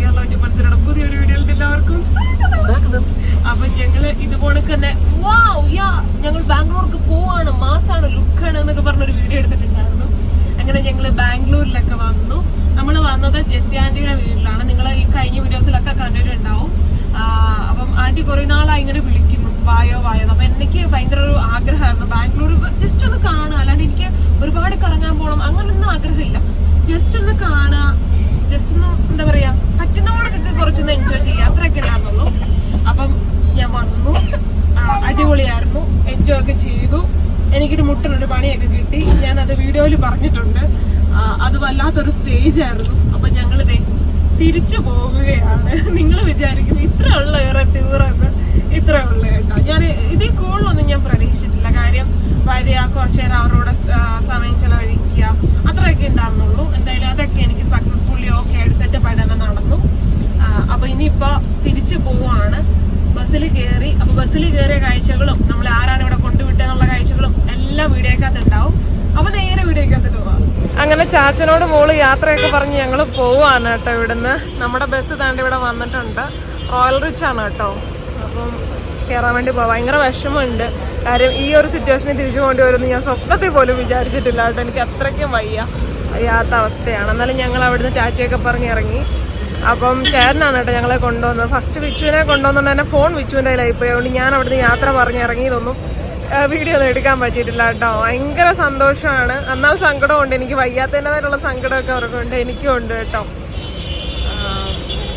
കേരള പുതിയ ഒരു വീഡിയോയിൽ എല്ലാവർക്കും സ്വാഗതം. അപ്പൊ ഞങ്ങൾ ഇതുപോലെ തന്നെ വാവ് യാ ഞങ്ങൾ ബാംഗ്ലൂർക്ക് പോവാണ് മാസാണ് ലുക്കാണ് എന്നൊക്കെ പറഞ്ഞൊരു വീഡിയോ എടുത്തിട്ടുണ്ടായിരുന്നു. അങ്ങനെ ഞങ്ങൾ ബാംഗ്ലൂരിലൊക്കെ വന്നു. നമ്മൾ വന്നത് ജെസ്സി ആന്റിയുടെ വീട്ടിലാണ്. നിങ്ങൾ ഈ കഴിഞ്ഞ വീഡിയോസിലൊക്കെ കണ്ടിട്ടുണ്ടാവും. അപ്പം ആന്റി കുറെ നാളായി ഇങ്ങനെ വിളിക്കുന്നു വായോ വായോ അപ്പൊ എനിക്ക് ഭയങ്കര ഒരു ആഗ്രഹമായിരുന്നു. ബാംഗ്ലൂർ ജസ്റ്റ് ഒന്ന് കാണുക. അല്ലാണ്ട് എനിക്ക് ഒരുപാട് കറങ്ങാൻ പോകണം അങ്ങനൊന്നും ആഗ്രഹമില്ല. ജസ്റ്റ് ഒന്ന് കാണുക. ജസ്റ്റ് ഒന്ന് എന്താ പറയാ പറ്റുന്നവർക്കൊക്കെ കുറച്ചൊന്ന് എൻജോയ് ചെയ്യുക അത്രയൊക്കെ ഉണ്ടായിരുന്നുള്ളൂ അപ്പം ഞാൻ വന്നു. അടിപൊളിയായിരുന്നു. എൻജോയ് ഒക്കെ ചെയ്തു. എനിക്കൊരു മുട്ടനൊരു പണിയൊക്കെ കിട്ടി. ഞാൻ അത് വീഡിയോയിൽ പറഞ്ഞിട്ടുണ്ട്. അത് വല്ലാത്തൊരു സ്റ്റേജ് ആയിരുന്നു. അപ്പൊ ഞങ്ങളിതേ തിരിച്ചു പോവുകയാണ്. നിങ്ങൾ വിചാരിക്കും ഇത്ര ഉള്ള വേറെ ടൂറൊക്കെ ഇത്ര ഉള്ള കേട്ടോ ഞാൻ ഇതിൽ കൂടുതലൊന്നും ഞാൻ പ്രതീക്ഷിച്ചിട്ടില്ല കാര്യം വരിക കുറച്ചു നേരം അവരോട് സ- ആ, സമയം ചെലവഴിക്കുക അത്രയൊക്കെ ഉണ്ടായിരുന്നുള്ളൂ എന്തായാലും അതൊക്കെ എനിക്ക് സക്സസ്ഫുള്ളി ഓക്കെ ആയിട്ട് സെറ്റപ്പ് ആയിട്ട് തന്നെ നടന്നു ആ, അപ്പൊ ഇനിയിപ്പോ തിരിച്ചു പോവാണ് ബസ്സിൽ കയറി അപ്പൊ ബസ്സിൽ കയറിയ കാഴ്ചകളും നമ്മൾ ആരാണ് ഇവിടെ കൊണ്ടുവിട്ടെന്നുള്ള കാഴ്ചകളും എല്ലാം വീഡിയോക്കകത്ത് ഉണ്ടാവും. അപ്പൊ നേരെ വീഡിയോക്കകത്ത് പോവാം. അങ്ങനെ ചാച്ചനോട് മോൾ യാത്രയൊക്കെ പറഞ്ഞ് ഞങ്ങൾ പോവാണ് കേട്ടോ ഇവിടുന്ന്. നമ്മുടെ ബസ് താണ്ട് ഇവിടെ വന്നിട്ടുണ്ട്. റോയൽ റിച്ച് ആണ് കേട്ടോ. അപ്പം കയറാൻ വേണ്ടി പോവാം. ഭയങ്കര വിഷമമുണ്ട്. കാര്യം ഈ ഒരു സിറ്റുവേഷനിൽ തിരിച്ചു കൊണ്ടുവരുമെന്ന് ഞാൻ സ്വപ്നത്തിൽ പോലും വിചാരിച്ചിട്ടില്ല കേട്ടോ. എനിക്ക് അത്രയ്ക്കും വയ്യ. വയ്യാത്ത അവസ്ഥയാണ്. എന്നാലും ഞങ്ങൾ അവിടുന്ന് ചാറ്റയൊക്കെ പറഞ്ഞ് ഇറങ്ങി. അപ്പം ചേട്ടനാണ് കേട്ടോ ഞങ്ങളെ കൊണ്ടുവന്നത്. ഫസ്റ്റ് വിച്ചുവിനെ കൊണ്ടുവന്നുകൊണ്ട് തന്നെ ഫോൺ വിച്ചുവിന്റെ കയ്യിലായിപ്പോയി അതുകൊണ്ട് ഞാൻ അവിടുന്ന് യാത്ര പറഞ്ഞ് ഇറങ്ങിയതൊന്നും വീഡിയോ ഒന്നും എടുക്കാൻ പറ്റിയിട്ടില്ല കേട്ടോ. ഭയങ്കര സന്തോഷമാണ്. എന്നാൽ സങ്കടമുണ്ട്. എനിക്ക് വയ്യാത്തതിന്റെതായിട്ടുള്ള സങ്കടമൊക്കെ അവർക്കുണ്ട് എനിക്കും ഉണ്ട് കേട്ടോ.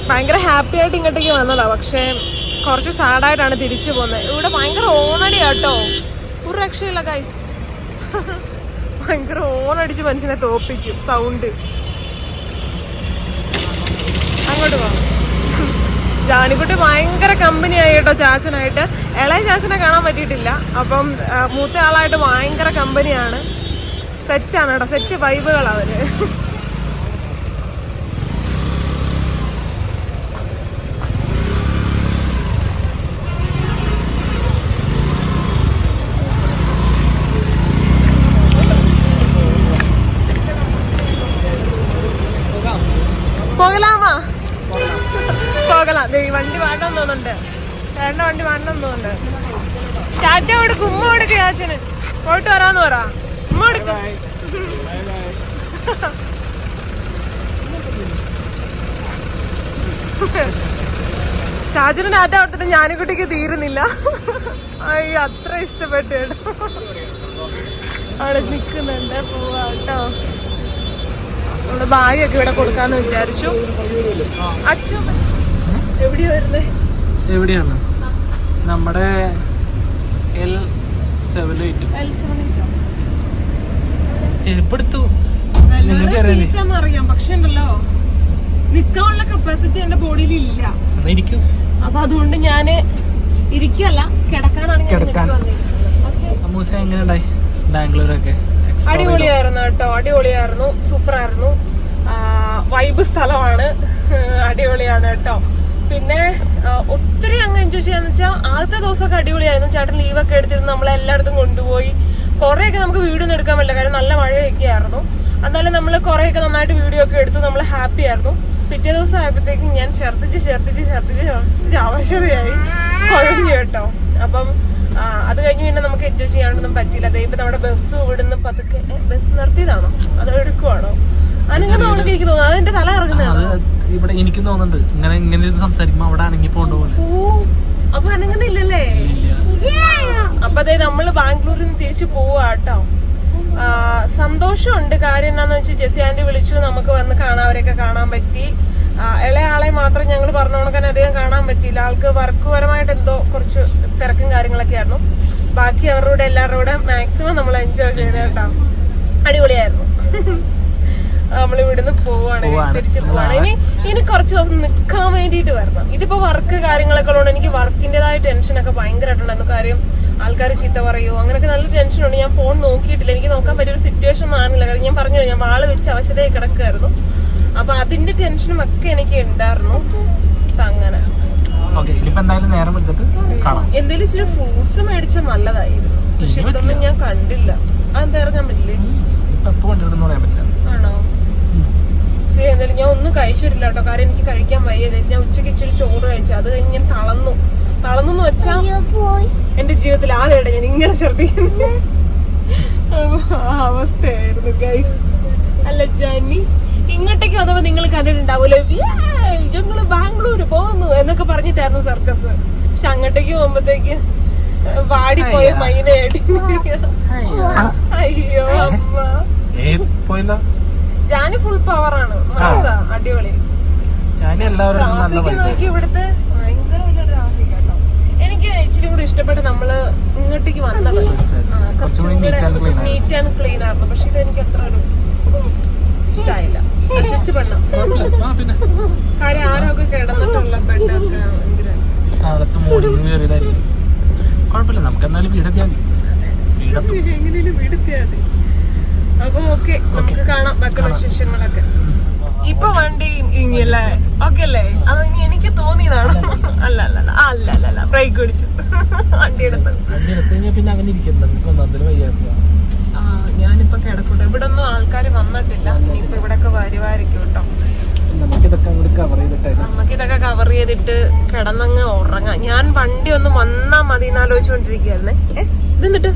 ഭയങ്കര ഹാപ്പി ആയിട്ട് ഇങ്ങോട്ടേക്ക് വന്നതാണ് പക്ഷേ കുറച്ച് സാഡായിട്ടാണ് തിരിച്ചു പോകുന്നത്. ഇവിടെ ഭയങ്കര ഓണടി കേട്ടോ. ഒരു രക്ഷയില്ല കൈ ഭയങ്കര ഓണടിച്ച് മനുഷ്യനെ തോപ്പിക്കും. സൗണ്ട് അങ്ങോട്ട് പോകാം ജാനിക്കുട്ടി ഭയങ്കര കമ്പനി ആയി കേട്ടോ ചാച്ചനായിട്ട്. ഇളയ ചാച്ചനെ കാണാൻ പറ്റിയിട്ടില്ല. അപ്പം മൂത്ത ആളായിട്ട് ഭയങ്കര കമ്പനിയാണ് സെറ്റാണ് കേട്ടോ. സെറ്റ് വൈബുകളാണ് അവർ. പോകലാമാ ദേ വണ്ടി വേണ്ടെന്ന് തോന്നുന്നുണ്ട്. ചേട്ടന്റെ വണ്ടി വേണ്ടെന്ന് തോന്നുന്നുണ്ട്. ടാറ്റ കൊടുക്ക് ഉമ്മ കൊടുക്ക് ചാച്ചന് പോയിട്ട് വരാന്ന് പറ. ഉമ്മ കൊടുക്ക്. ചാച്ചന് ടാറ്റ കൊടുത്തിട്ട് ഞാനിക്കുട്ടിക്ക് തീരുന്നില്ല. അയ്യോ അത്ര ഇഷ്ടപ്പെട്ടു കേട്ടോ. അവിടെ നിൽക്കുന്നുണ്ട് പോവാട്ടോ നമ്മുടെ ബാഗൊക്കെ ഇവിടെ കൊടുക്കാന്ന് വിചാരിച്ചു. അച്ഛൻ എവിടെയാണ്? നമ്മുടെ എൽ സെവൻ എയ്റ്റ് ചെരുപ്പെടുത്തു അറിയാം. പക്ഷെ ഉണ്ടല്ലോ നിക്കാനുള്ള കപ്പാസിറ്റി എന്റെ ബോഡിയിൽ ഇല്ല. അപ്പൊ അതുകൊണ്ട് ഞാൻ ഇരിക്കല്ല കിടക്കാനാണ് കിടക്കാൻ. ഇങ്ങോട്ട് വന്നിരിക്കുന്നത്. Okay. അമ്മൂസ എങ്ങനെ ഉണ്ടായി ബാംഗ്ലൂരൊക്കെ അടിപൊളിയായിരുന്നു കേട്ടോ. അടിപൊളിയായിരുന്നു. സൂപ്പർ ആയിരുന്നു വൈബ് സ്ഥലമാണ്. അടിപൊളിയാണ് കേട്ടോ. പിന്നെ ഒത്തിരി അങ്ങ് എൻജോയ് ചെയ്യാന്ന് വെച്ചാൽ ആദ്യത്തെ ദിവസമൊക്കെ അടിപൊളിയായിരുന്നു. ചേട്ടൻ ലീവൊക്കെ എടുത്തിരുന്ന് നമ്മളെ എല്ലായിടത്തും കൊണ്ടുപോയി. കുറേയൊക്കെ നമുക്ക് വീഡിയോ ഒന്നും എടുക്കാൻ പറ്റില്ല. കാര്യം നല്ല മഴയൊക്കെ ആയിരുന്നു. എന്നാലും നമ്മൾ കുറേയൊക്കെ നന്നായിട്ട് വീഡിയോ ഒക്കെ എടുത്തു നമ്മൾ ഹാപ്പി ആയിരുന്നു. പിറ്റേ ദിവസം ആയപ്പോഴത്തേക്കും ഞാൻ ഛർദ്ദിച്ച് ഛർദ്ദിച്ച് ഛർദ്ദിച്ച് ഛർദ്ദിച്ച് അവശതയായി കുഴഞ്ഞു കേട്ടോ. അപ്പം അത് കഴിഞ്ഞ് പിന്നെ നമുക്ക് എൻജോയ് ചെയ്യാനൊന്നും പറ്റില്ല അതേ ഇപ്പൊ നമ്മുടെ ബസ് ഇവിടുന്ന് പതുക്കെ ബസ് നിർത്തിയതാണോ? അത് എടുക്കുവാണോ? അത് ഇവിടെ എനിക്കും തോന്നുന്നുണ്ട്. ഇങ്ങനെ ഇങ്ങനെ ഇത് സംസാരിക്കുമ്പോ അവിടെ അനങ്ങി പോണ്ട പോലെ. അപ്പൊ അനങ്ങുന്നില്ലല്ലേ? അപ്പൊ അതെ നമ്മൾ ബാംഗ്ലൂരിൽ നിന്ന് തിരിച്ചു പോവാ കേട്ടോ. സന്തോഷമുണ്ട്. കാര്യം എന്താന്ന് വെച്ചാൽ ജെസി ആന്റി വിളിച്ചു. നമുക്ക് വന്ന് കാണാൻ അവരെയൊക്കെ കാണാൻ പറ്റി. ഇളയാളെ മാത്രം ഞങ്ങൾ പറഞ്ഞ കണക്കാൻ അധികം കാണാൻ പറ്റിയില്ല. ആൾക്ക് വർക്ക് പരമായിട്ട് എന്തോ കുറച്ച് തിരക്കും കാര്യങ്ങളൊക്കെ ആയിരുന്നു. ബാക്കി അവരുടെ എല്ലാവരുടെ മാക്സിമം നമ്മൾ എൻജോയ് ചെയ്തു കേട്ടോ. അടിപൊളിയായിരുന്നു. നമ്മൾ ഇവിടുന്ന് പോവാണ്. തിരിച്ചു പോവാണ്. ഇനി ഇനി കുറച്ച് ദിവസം നിൽക്കാൻ വേണ്ടിയിട്ട് വരണം. ഇതിപ്പോ വർക്ക് കാര്യങ്ങളൊക്കെ ഉള്ളതുകൊണ്ട് എനിക്ക് വർക്കിന്റെതായ ടെൻഷനൊക്കെ ഭയങ്കരമായിട്ടുണ്ടായിരുന്നു കാര്യം ആൾക്കാർ ചീത്ത പറയുമോ അങ്ങനെയൊക്കെ നല്ല ടെൻഷനുണ്ട് ഞാൻ ഫോൺ നോക്കിയിട്ടില്ല. എനിക്ക് നോക്കാൻ പറ്റിയ ഒരു സിറ്റുവേഷൻ ആണല്ലോ കാര്യം ഞാൻ പറഞ്ഞു ഞാൻ വാൾ വെച്ച് അവശതയായി കിടക്കുമായിരുന്നു അപ്പൊ അതിന്റെ ടെൻഷനും ഒക്കെ എനിക്ക് ഉണ്ടായിരുന്നു. അങ്ങനെ. എന്തെങ്കിലും ഇച്ചിരി ഫ്രൂട്ട്സ് മേടിച്ചാൽ നല്ലതായിരുന്നു പക്ഷെ ഇതൊന്നും ഞാൻ കണ്ടില്ല. അതെന്താ ഇറങ്ങാൻ പറ്റില്ല. ആണോ? ഇച്ചിരി എന്തായാലും ഞാൻ ഒന്നും കഴിച്ചിട്ടില്ല കേട്ടോ. കാര്യം എനിക്ക് കഴിക്കാൻ വയ്യ. കഴിച്ച് ഞാൻ ഉച്ചയ്ക്ക് ഇച്ചിരി ചോറ് കഴിച്ചു. അത് കഴിഞ്ഞ് ഞാൻ തളർന്നു തളർന്നു എന്ന് വെച്ചാ എന്റെ ജീവിതത്തിൽ ആകെയുടെ ഞാൻ ഇങ്ങനെ ശ്രദ്ധിക്കുന്നു ആ അവസ്ഥയായിരുന്നു ഗൈസ് അല്ല ജാനി ഇങ്ങോട്ടേക്ക് അഥവാ നിങ്ങൾ കണ്ടിട്ടുണ്ടാവൂലോ "ഏയ്, ഞങ്ങൾ ബാംഗ്ലൂര് പോകുന്നു എന്നൊക്കെ പറഞ്ഞിട്ടായിരുന്നു സർക്കസ്. പക്ഷെ അങ്ങോട്ടേക്ക് പോകുമ്പോഴത്തേക്ക് വാടിപ്പോയ മൈനയായിട്ട് അയ്യോ. അമ്മ. ജാനി ഫുൾ പവറാണ് അടിപൊളി. ഞാൻ എല്ലാവരും നല്ല ട്രാഫിക് vibe. നോക്കി ഇവിടുത്തെ ഭയങ്കര വലിയ ട്രാഫിക് കേട്ടോ എനിക്ക് ഇച്ചിരി കൂടി ഇഷ്ടപ്പെട്ട് നമ്മൾ ഇങ്ങോട്ടേക്ക് വന്നത്. നീറ്റ് ആൻഡ് ക്ലീൻ ആയിരുന്നു. പക്ഷെ ഇത് എനിക്ക് അത്ര ഒരു ഇഷ്ടായില്ല. അഡ്ജസ്റ്റ് പണം കുഴപ്പമില്ല. ആ, പിന്നെ. കാര്യം ആരൊക്കെ കിടന്നിട്ടുള്ള ബെഡൊക്കെ ഭയങ്കര കാലത്ത് മോർണിംഗ് കയറിയതായിരിക്കും. കുഴപ്പമില്ല. നമുക്ക് എന്തായാലും വീടെത്തിയാൽ മതി. വീടെത്തും. മതി. അപ്പൊ ഓക്കെ നമുക്ക് കാണാം ബാക്കിയുള്ള വിശേഷങ്ങളൊക്കെ. ഇപ്പൊ വണ്ടി ഇങ്ങല്ലേ ഓക്കെ അല്ലേ അത് ഇനി എനിക്ക് തോന്നിയതാണ്. അല്ല അല്ല അല്ല. അല്ല അല്ല അല്ല. ബ്രേക്ക് പിടിച്ചു വണ്ടി എടുത്ത്. പിന്നെ ഞാനിപ്പോ കിടക്കട്ടെ. ഇവിടെ ഒന്നും ആൾക്കാർ വന്നിട്ടില്ല. ഇനിയിപ്പോ ഇവിടെ ഒക്കെ വരുവായിരിക്കും കേട്ടോ നമുക്ക് ഇതൊക്കെ അങ്ങോട്ട് കവർ ചെയ്തിട്ട് കിടന്നങ്ങ് ഉറങ്ങാം. ഞാൻ വണ്ടി ഒന്ന് വന്നാ മതി എന്നാലോചിച്ചോണ്ടിരിക്കുന്നേ ആലോചിച്ചുകൊണ്ടിരിക്കുകയായിരുന്നേ. ഏ ഇതെന്നിട്ട്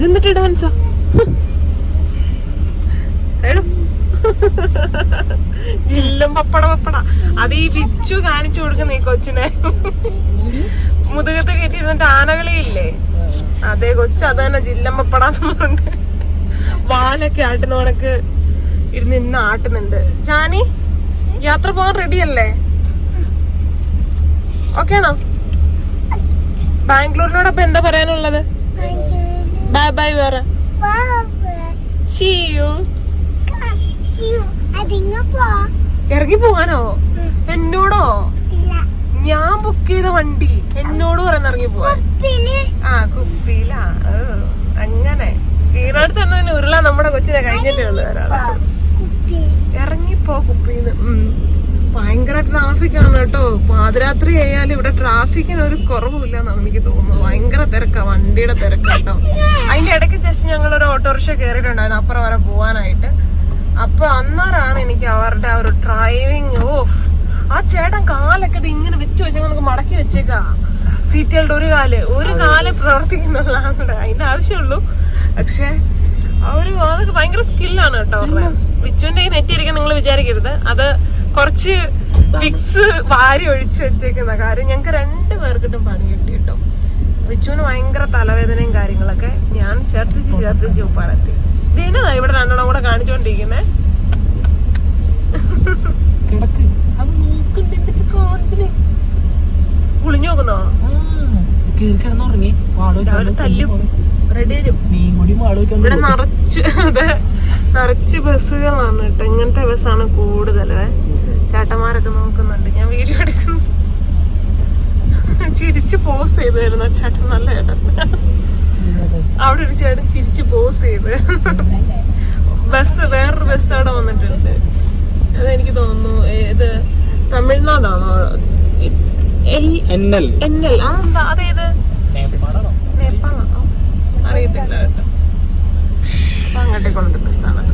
ഇതെന്നിട്ട് ഡാൻസാ ജില്ലും പപ്പട പപ്പട. അത് ഈ വിച്ചു കാണിച്ചു കൊടുക്കുന്ന ഈ കൊച്ചിനെ. മുതുകത്ത് കയറ്റിയിരുന്നിട്ട് ആനകളിയില്ലേ? അതെ കൊച്ചു അത് തന്നെ ജില്ലം പപ്പടാന്നുണ്ട് വാലൊക്കെ ആട്ടുന്ന കണക്ക് ഇരുന്ന് ഇന്ന് ആട്ടുന്നുണ്ട്. ജാനി യാത്ര പോകാൻ റെഡിയല്ലേ ഓക്കെ ആണോ? ബാംഗ്ലൂരിനോടൊപ്പം എന്താ പറയാനുള്ളത്? ബൈ ബൈ വേറെ ഇറങ്ങി പോകാനോ? എന്നോടോ? ഞാൻ ബുക്ക് ചെയ്ത വണ്ടി എന്നോട് പറയുന്ന ഇറങ്ങി പോവാൻ ആ കുപ്പിയിലാ. അങ്ങനെ. വീടടുത്ത് തന്നെ ഉരുള നമ്മുടെ കൊച്ചിനെ കഴിഞ്ഞിട്ടേ ഉള്ളു ഒരാളെ. ഇറങ്ങിപ്പോ കുപ്പിന്ന്. ഭയങ്കര ട്രാഫിക് ആണ് കേട്ടോ. പാതിരാത്രി ആയാലും ഇവിടെ ട്രാഫിക്കിന് ഒരു കുറവുമില്ല എന്നാണ് എനിക്ക് തോന്നുന്നത്. ഭയങ്കര തിരക്കാ വണ്ടിയുടെ തിരക്കാട്ടോ അതിന്റെ ഇടയ്ക്ക് ജസ്റ്റ് ഞങ്ങൾ ഒരു ഓട്ടോറിക്ഷ കയറിയിട്ടുണ്ടായിരുന്നു അപ്പുറം വരെ പോവാനായിട്ട്. അപ്പൊ അന്നേരാണ് എനിക്ക് അവരുടെ ആ ഒരു ഡ്രൈവിങ് ഓഫ് ആ ചേട്ടൻ കാലൊക്കെ ഇത് ഇങ്ങനെ വെച്ച് വെച്ചാൽ നമുക്ക് മടക്കി വെച്ചേക്കാ. സീറ്റുകളുടെ ഒരു കാൽ ഒരു കാൽ പ്രവർത്തിക്കുന്നുള്ളതാണ് അതിന്റെ ആവശ്യമുള്ളൂ. പക്ഷേ ഒരു അതൊക്കെ ഭയങ്കര സ്കില്ലാണ് കേട്ടോ അവരുടെ. വിച്ചുവിന്റെ ഈ നെറ്റിയിരിക്കാൻ നിങ്ങൾ വിചാരിക്കരുത്. അത് കുറച്ച് ഫിക്സ് വാരി ഒഴിച്ചു വെച്ചേക്കുന്ന കാര്യം ഞങ്ങൾക്ക് രണ്ടു പേർക്കിട്ടും പണി കിട്ടി കേട്ടോ വിച്ചുവിന് ഭയങ്കര തലവേദനയും കാര്യങ്ങളൊക്കെ ഞാൻ ഛർദ്ദിച്ച് ഛർദ്ദിച്ച് ഉപ്പാടെത്തി. ഇതിനതാ ഇവിടെ രണ്ടെണ്ണം കൂടെ കാണിച്ചോണ്ടിരിക്കുന്നേ. കുളിഞ്ഞു നോക്കുന്നോ? ഇവിടെ നിറച്ച് അതെ നിറച്ച് ബസ്സുകളാണ് കേട്ടോ. ഇങ്ങനത്തെ ബസ്സാണ് കൂടുതൽ. ചേട്ടന്മാരൊക്കെ നോക്കുന്നുണ്ട്. ഞാൻ വീഡിയോ എടുക്കുന്നു. ചിരിച്ച് പോസ് ചെയ്തായിരുന്നു ചേട്ടൻ നല്ല ചേട്ടൻ. അവിടെ ഒരു ചേട്ടൻ ചിരിച്ച് പോസ് ചെയ്ത്. ബസ് വേറൊരു ബസ് അവിടെ വന്നിട്ടുണ്ട്. അതെനിക്ക് തോന്നുന്നു ഏത് തമിഴ്നാടാണോ? L- N L. N L. അതെന്താ അതേത്? നേപ്പാളാണോ? നേപ്പാളാണോ അറിയത്തില്ല കേട്ടോ. അപ്പൊ അങ്ങോട്ടേക്കുള്ള ബസ്സാണത്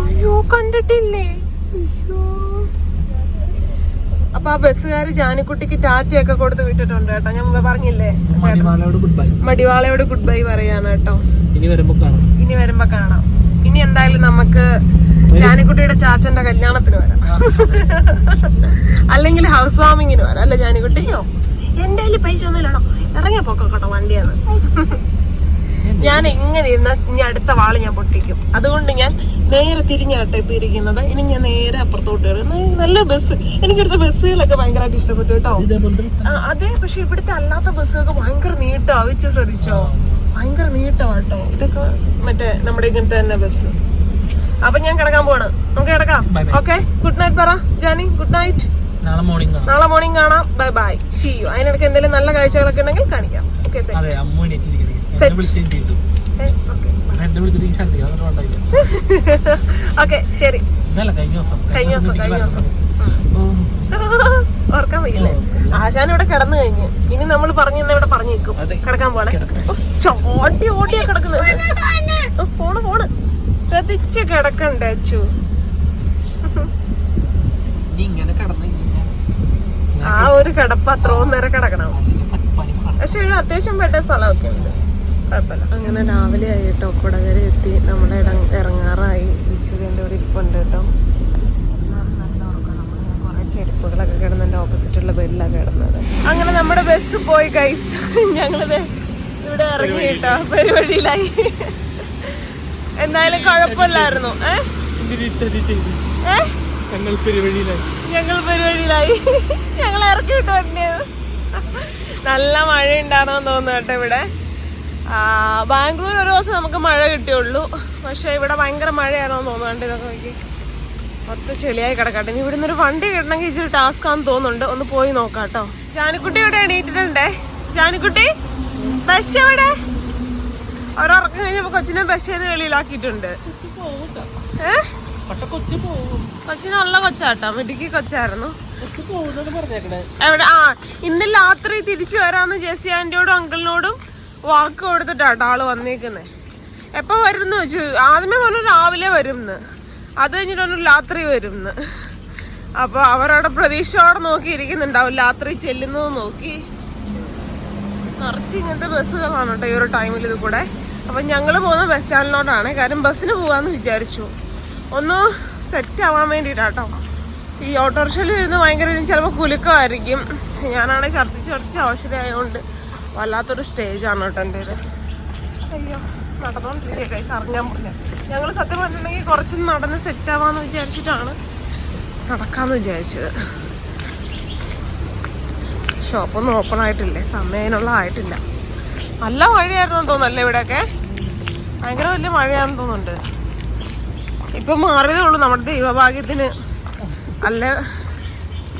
അയ്യോ കണ്ടിട്ടില്ലേ? അപ്പൊ ആ ബസ്സുകാർ ജാനിക്കുട്ടിക്ക് ടാറ്റയൊക്കെ കൊടുത്ത് വിട്ടിട്ടുണ്ട് കേട്ടോ. ഞാൻ പറഞ്ഞില്ലേ? മടിവാളയോട് ഗുഡ് ബൈ പറയാണ് കേട്ടോ. ഇനി വരുമ്പോ കാണാം. ഇനി വരുമ്പോ കാണാം. ഇനി എന്തായാലും നമുക്ക് ജാനിക്കുട്ടിയുടെ ചാച്ചന്റെ കല്യാണത്തിന് വരാം. അല്ലെങ്കിൽ ഹൗസ് വാമിങ്ങിന് വരാം. അല്ലെ ജാനിക്കുട്ടിയോ എന്റെ കയ്യിൽ പൈസ ഒന്നുമില്ലാണോ ഇറങ്ങിയ പോക്കോട്ടോ വണ്ടിയാണ് ഞാൻ ഇങ്ങനെ ഇരുന്ന ഇനി അടുത്ത വാൾ ഞാൻ പൊട്ടിക്കും. അതുകൊണ്ട് ഞാൻ നേരെ തിരിഞ്ഞാട്ടെ ഇപ്പൊ ഇരിക്കുന്നത്. ഇനി ഞാൻ നേരെ അപ്പുറത്തോട്ട് കയറും. നല്ല ബസ്. എനിക്കിടുത്ത ബസ്സുകളൊക്കെ ഭയങ്കരമായിട്ട് ഇഷ്ടപ്പെട്ടു കേട്ടോ. അതെ പക്ഷെ ഇവിടുത്തെ അല്ലാത്ത ബസ്സൊക്കെ ഭയങ്കര നീട്ടാ. വെച്ച് ശ്രദ്ധിച്ചോ? ഭയങ്കര നീട്ടോ കേട്ടോ. ഇതൊക്കെ മറ്റേ നമ്മുടെ ഇങ്ങനത്തെ തന്നെ ബസ്. അപ്പൊ ഞാൻ കിടക്കാൻ പോവാണ്. നമുക്ക് കിടക്കാം. ഓക്കെ. ഗുഡ് നൈറ്റ് പറ. Jani good night. നാളെ മോർണിംഗ് കാണാം. നാളെ മോർണിംഗ് കാണാം. Bye by. ഷിയു അതിനിടയ്ക്ക് എന്തെങ്കിലും നല്ല കാഴ്ചകളൊക്കെ ഉണ്ടെങ്കിൽ കാണിക്കാം. ഓക്കെ ഓക്കെ ശരി. കഴിഞ്ഞ ദിവസം. കഴിഞ്ഞ ദിവസം ഓർക്കാൻ വയ്യല്ലേ? ആശാൻ ഇവിടെ കിടന്നു കഴിഞ്ഞ്. ഇനി നമ്മൾ പറഞ്ഞു ഇവിടെ പറഞ്ഞു നിൽക്കും. കിടക്കാൻ പോണേ. ചോട്ടി ഓട്ടിയാ കിടക്കുന്നത്. പോണ് ഫോണ്. ശ്രദ്ധിച്ച് കിടക്കണ്ടേ അച്ചു? ആ ഒരു കിടപ്പ് അത്രയും നേരം കിടക്കണം. പക്ഷെ അത്യാവശ്യം വേണ്ട സ്ഥലമൊക്കെ ഉണ്ട്. അങ്ങനെ രാവിലെ ആയി കേട്ടോ കുടകര എത്തി. നമ്മുടെ ഇടം ഇറങ്ങാറായി. ഉച്ചതിന്റെ ഇവിടെ ഇരിപ്പുണ്ട് കേട്ടോ. ചെരുപ്പുകളൊക്കെ കിടന്നുണ്ട്. ഓപ്പോസിറ്റുള്ള ബെഡിലാണ് കിടന്നത്. അങ്ങനെ നമ്മുടെ ബസ് പോയി കൈസ് ഞങ്ങൾ ഇവിടെ ഇറങ്ങി കേട്ടോ. പരിപാടിയിലായി. എന്നാലും കുഴപ്പമില്ലായിരുന്നു. ഞങ്ങൾ പെരുവഴിയിലായി ഞങ്ങൾ പരിപാടിയിലായി. ഞങ്ങൾ ഇറക്കി വിട്ടു നല്ല മഴ ഉണ്ടാണോന്ന് തോന്നുന്നു കേട്ടോ ഇവിടെ. ബാംഗ്ലൂർ ഒരു ദിവസം നമുക്ക് മഴ കിട്ടിയുള്ളൂ. പക്ഷെ ഇവിടെ ഭയങ്കര മഴയാണോ തോന്നുന്നുണ്ട്. ഇതൊക്കെ നോക്കി. മൊത്തം ചെളിയായി കിടക്കട്ടെ. ഇനി ഇവിടുന്ന് ഒരു വണ്ടി കിട്ടണമെങ്കിൽ ഇച്ചിരി ടാസ്ക് ആണെന്ന് തോന്നുന്നുണ്ട്. ഒന്ന് പോയി നോക്കാട്ടോ കേട്ടോ. ജാനിക്കുട്ടി ഇവിടെ എണീറ്റിട്ടുണ്ടേ? ജാനിക്കുട്ടി? ബസ് എവിടെ? അവരുറക്കം കഴിഞ്ഞപ്പോ കൊച്ചിനെ ബസ്സേന്ന് വെളിയിലാക്കിയിട്ടുണ്ട്. ഏഹ് കൊച്ചി പോകും കൊച്ചിന് നല്ല കൊച്ചാട്ടോ. മിടുക്കി കൊച്ചായിരുന്നു. എവിടെ? ആ ഇന്ന് രാത്രി തിരിച്ചു വരാന്ന് ജെസി ആന്റിയോടും അങ്കിളിനോടും വാക്ക് കൊടുത്തിട്ടാണ് ആൾ വന്നേക്കുന്നേ. എപ്പോ വരുന്നു? വെച്ചു ആദ്യമേ പറഞ്ഞു രാവിലെ വരുംന്ന്. അത് കഴിഞ്ഞിട്ട് പറഞ്ഞു രാത്രി വരുംന്ന്. അപ്പൊ അവരവിടെ പ്രതീക്ഷയോടെ നോക്കി ഇരിക്കുന്നുണ്ടാവും രാത്രി ചെല്ലുന്നത് നോക്കി. നിറച്ച് ഇങ്ങനത്തെ ബസ്സുകളാണ് കേട്ടോ ഈ ഒരു ടൈമിൽ ഇത് കൂടെ. അപ്പം ഞങ്ങൾ പോകുന്ന ബസ് സ്റ്റാൻഡിലോട്ടാണ് കാരണം ബസ്സിന് പോകാമെന്ന് വിചാരിച്ചു. ഒന്ന് സെറ്റ് ആവാൻ വേണ്ടിയിട്ടാട്ടോ ഈ ഓട്ടോറിക്ഷയിൽ ഇരുന്ന് ഭയങ്കര ചിലപ്പോൾ കുലുക്കമായിരിക്കും. ഞാനാണെങ്കിൽ ഛർദ്ദിച്ച് ഛർദ്ദിച്ച് അവശതയായതുകൊണ്ട് വല്ലാത്തൊരു സ്റ്റേജാണ് കേട്ടോ എന്റെ ഇത്. അയ്യോ നടന്നുകൊണ്ടിരിക്കുക കൈസ് അറിഞ്ഞാൻ പോലെ ഞങ്ങൾ സത്യം പറഞ്ഞിട്ടുണ്ടെങ്കിൽ കുറച്ചും നടന്ന് സെറ്റ് ആവാന്ന് വിചാരിച്ചിട്ടാണ് നടക്കാമെന്ന് വിചാരിച്ചത്. ഷോപ്പൊന്നും ഓപ്പൺ ആയിട്ടില്ലേ? സമയനുള്ള ആയിട്ടില്ല. നല്ല മഴയായിരുന്നു തോന്നുന്നല്ലേ ഇവിടെയൊക്കെ? ഭയങ്കര വലിയ മഴയാണെന്ന് തോന്നുന്നുണ്ട്. ഇപ്പൊ മാറിയതേ ഉള്ളൂ നമ്മുടെ ദൈവഭാഗ്യത്തിന്. അല്ല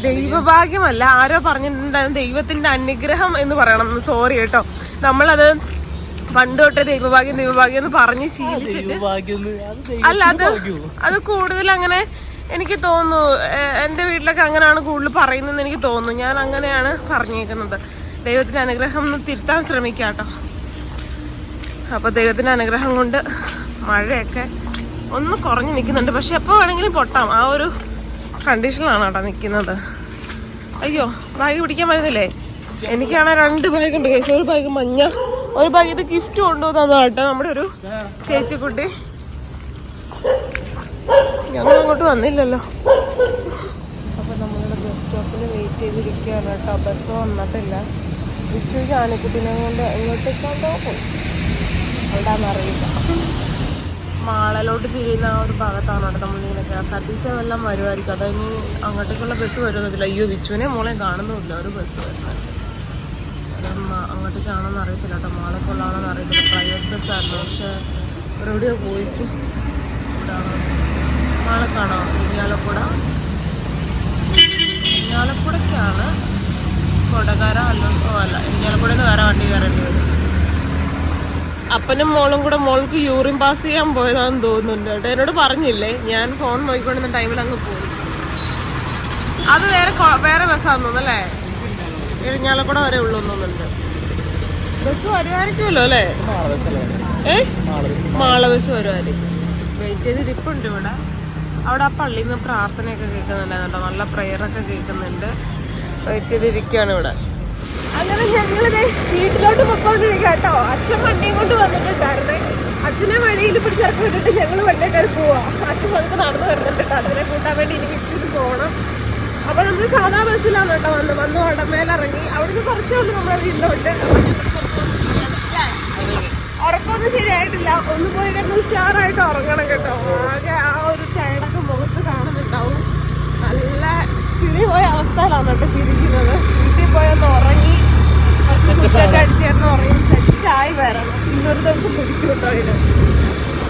ദൈവഭാഗ്യമല്ല. ആരോ പറഞ്ഞിട്ടുണ്ടായിരുന്നു ദൈവത്തിന്റെ അനുഗ്രഹം എന്ന് പറയണം. സോറി കേട്ടോ. നമ്മളത് പണ്ട് തൊട്ടേ ദൈവഭാഗ്യം ദൈവഭാഗ്യം എന്ന് പറഞ്ഞ് ശീലിച്ചിട്ട്. അല്ല അത് അത് കൂടുതൽ അങ്ങനെ എനിക്ക് തോന്നുന്നു. എന്റെ എന്റെ വീട്ടിലൊക്കെ അങ്ങനെയാണ് കൂടുതൽ പറയുന്നതെന്ന് എനിക്ക് തോന്നുന്നു. ഞാൻ അങ്ങനെയാണ് പറഞ്ഞേക്കുന്നത്. ദൈവത്തിന്റെ അനുഗ്രഹം ഒന്ന് തിരുത്താൻ ശ്രമിക്കാം കേട്ടോ. അപ്പൊ ദൈവത്തിന്റെ അനുഗ്രഹം കൊണ്ട് മഴയൊക്കെ ഒന്ന് കുറഞ്ഞു നിൽക്കുന്നുണ്ട്. പക്ഷെ എപ്പോൾ വേണമെങ്കിലും പൊട്ടാം. ആ ഒരു കണ്ടീഷനിലാണ് കേട്ടോ നിൽക്കുന്നത്. അയ്യോ ബാഗ് പിടിക്കാൻ പറ്റുന്നില്ലേ എനിക്കാണ് രണ്ട് ബാഗ് ഉണ്ട് കേസ് ഒരു ബാഗ് മഞ്ഞ ഒരു ബാഗ് ഇത് ഗിഫ്റ്റ് കൊണ്ടു കേട്ടോ നമ്മുടെ ഒരു ചേച്ചിക്കുട്ടി. ഞങ്ങൾ അങ്ങോട്ട് വന്നില്ലല്ലോ. അപ്പൊ നമ്മളുടെ ബസ് സ്റ്റോപ്പിൽ വെയിറ്റ് ചെയ്തിരിക്കുകയാണ് കേട്ടോ. ബസ് വന്നിട്ടില്ല. ഉച്ചയ്ക്ക് ആനക്കുട്ടിനെ കൊണ്ട് എങ്ങോട്ടേക്കാണ്ടോ പോയി. എവിടാന്നറിയില്ല. മാളലോട്ട് തിരിയുന്ന ഒരു ഭാഗത്താണ് കേട്ടോ നമ്മളിങ്ങനെ K S R T C എല്ലാം വരുമായിരിക്കും അത് ഇനി അങ്ങോട്ടേക്കുള്ള ബസ് വരുന്നില്ല അയ്യോ വിച്ചുവിനെ മോളെ കാണുന്നുമില്ല. ഒരു ബസ് വരുന്നത് അങ്ങോട്ടേക്കാണോന്ന് അറിയത്തില്ല കേട്ടോ. മാളക്കുള്ളതാണോന്ന് അറിയത്തില്ല. പ്രൈവറ്റ് ബസ്സായിരുന്നു. പക്ഷെ എവിടെയോ പോയിട്ട് മാളക്കാണോ? ഇരിഞ്ഞാലക്കുട ഇരിഞ്ഞാലക്കുടയ്ക്കാണ് കൊടകര അല്ലോ അല്ല. ഇരിഞ്ഞാലക്കുടയിൽ നിന്ന് വേറെ വണ്ടി കയറേണ്ടി വരും. അപ്പനും മോളും കൂടെ മോൾക്ക് യൂറിൻ പാസ് ചെയ്യാൻ പോയതാന്ന് തോന്നുന്നുണ്ട്. കേട്ടോ എന്നോട് പറഞ്ഞില്ലേ? ഞാൻ ഫോൺ നോക്കിക്കൊണ്ടിരുന്ന ടൈമിൽ അങ്ങ് പോയി. അത് വേറെ വേറെ ബസ്സാന്ന് തോന്നുന്നല്ലേ വരെ ഉള്ളു തോന്നുന്നുണ്ട്. ബസ് വരുമായിരിക്കുമല്ലോ അല്ലേ? ഏ? മാള ബസ് വരുമായിരിക്കും. വെയിറ്റ് ചെയ്ത് ഇരിപ്പുണ്ട് ഇവിടെ. അവിടെ ആ പള്ളിയിൽ നിന്ന് പ്രാർത്ഥനയൊക്കെ കേൾക്കുന്നുണ്ടായിരുന്നു നല്ല പ്രെയറൊക്കെ കേൾക്കുന്നുണ്ട്. വെയിറ്റ് ചെയ്തിരിക്കുകയാണ് ഇവിടെ. അങ്ങനെ ഞങ്ങൾ വീട്ടിലോട്ട് പൊക്കോണ്ടിരിക്കുക കേട്ടോ അച്ഛൻ വണ്ടിയും കൊണ്ട് വന്നിട്ടുണ്ടായിരുന്നേ. അച്ഛനെ വഴിയിൽ പിടിച്ചിറക്കി വിട്ടിട്ട് ഞങ്ങൾ വണ്ടിയൊക്കെ പോവാ. അച്ഛൻ വന്നിട്ട് നടന്നു വരുന്നുണ്ട് കേട്ടോ അച്ഛനെ കൂട്ടാൻ വേണ്ടി ഇനി വിളിച്ചിട്ട് പോകണം അപ്പൊ നമ്മൾ സാധാ ബസ്സിലാണ് കേട്ടോ വന്ന്. വന്ന് വടമേലിറങ്ങി അവിടുന്ന് കുറച്ചേ ഉള്ളൂ നമ്മുടെ വീട്ടിലോട്ട് ഉറക്കമൊന്നും ശരിയായിട്ടില്ല. ഒന്ന് പോയി കിടന്ന് ഉഷാറായിട്ട് ഉറങ്ങണം കേട്ടോ. ആകെ ആ ഒരു ടയർഡൊക്കെ മുഖത്ത് കാണുന്നുണ്ടാവും. നല്ല കിളി പോയ അവസ്ഥയിലാണ് കേട്ടോ തിരിക്കുന്നത് വീട്ടിൽ പോയൊന്ന് ഉറങ്ങി. ഫുഡൊക്കെ അടിച്ചേർന്ന് ഉറങ്ങി സെറ്റായി വരണം ഇന്നൊരു ദിവസം പിടിക്കും കേട്ടോ ഇത്.